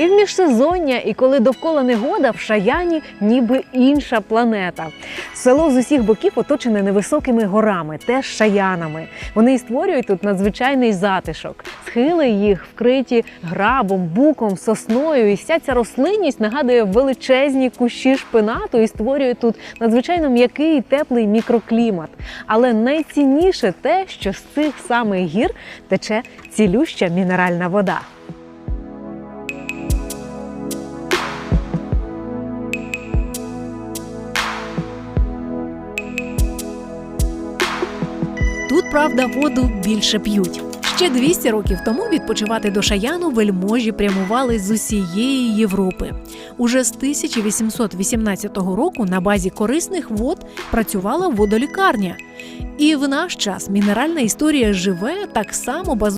І в міжсезоння, і коли довкола негода, в Шаяні ніби інша планета. Село з усіх боків оточене невисокими горами, теж шаянами. Вони створюють тут надзвичайний затишок. Схили їх вкриті грабом, буком, сосною. І вся ця рослинність нагадує величезні кущі шпинату і створює тут надзвичайно м'який і теплий мікроклімат. Але найцінніше те, що з цих самих гір тече цілюща мінеральна вода. Тут, правда, воду більше п'ють. Ще 200 років тому відпочивати до Шаяну вельможі прямували з усієї Європи. Уже з 1818 року на базі корисних вод працювала водолікарня. І в наш час мінеральна історія живе так само базується